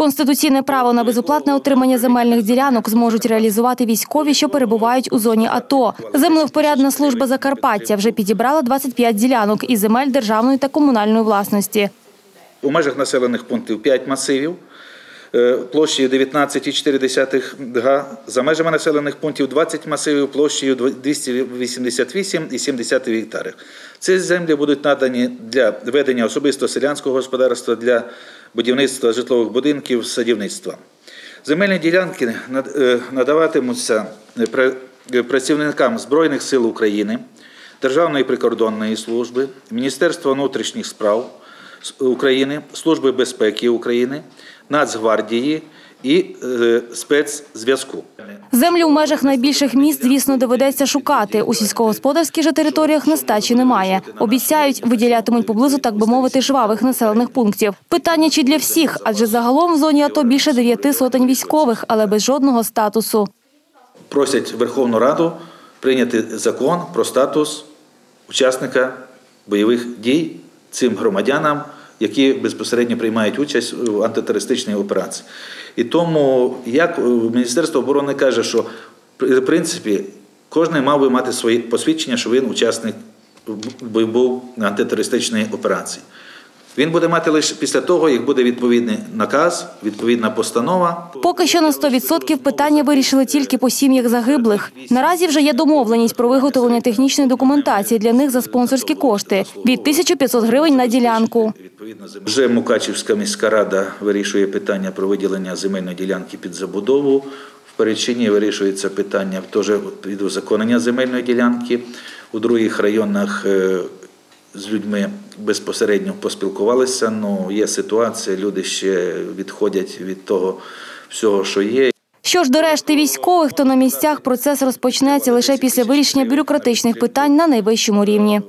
Конституційне право на безоплатне отримання земельних ділянок зможуть реалізувати військові, що перебувають у зоні АТО. Землевпорядна служба Закарпаття вже підібрала 25 ділянок із земель державної та комунальної власності. У межах населених пунктів 5 масивів площею 19,4 га, за межами населених пунктів 20 масивів площею 288,7 гектарів. Ці землі будуть надані для ведення особисто селянського господарства, для будівництва житлових будинків, садівництва. Земельні ділянки е, надаватимуться е, пра- е, працівникам Збройних сил України, Державної прикордонної служби, Міністерства внутрішніх справ України, Служби безпеки України, Нацгвардії і е, спецзв'язку. Землі у межах найбільших міст, звісно, доведеться шукати. У сільськогосподарських же територіях нестачі немає. Обіцяють, виділятимуть поблизу, так би мовити, жвавих населених пунктів. Питання чи для всіх, адже загалом в зоні АТО більше дев'яти сотень військових, але без жодного статусу. Просять Верховну Раду прийняти закон про статус учасника бойових дій цим громадянам, які безпосередньо приймають участь в антитерористичній операції. І тому, як е, Міністерство оборони каже, що в принципі кожен мав би мати своє посвідчення, що він учасник був антитерористичної операції. Він буде мати лише після того, як буде відповідний наказ, відповідна постанова. Поки що на 100% питання вирішили тільки по сім'ях загиблих. Наразі вже є домовленість про виготовлення технічної документації для них за спонсорські кошти від 1500 гривень на ділянку. Вже Мукачівська міська рада вирішує питання про виділення земельної ділянки під забудову. В Перечині вирішується питання теж під узаконення земельної ділянки. У других районах е, з людьми безпосередньо поспілкувалися. Ну є ситуація, люди ще відходять від того всього, що є. Що ж до решти військових, то на місцях процес розпочнеться лише після вирішення бюрократичних питань на найвищому рівні.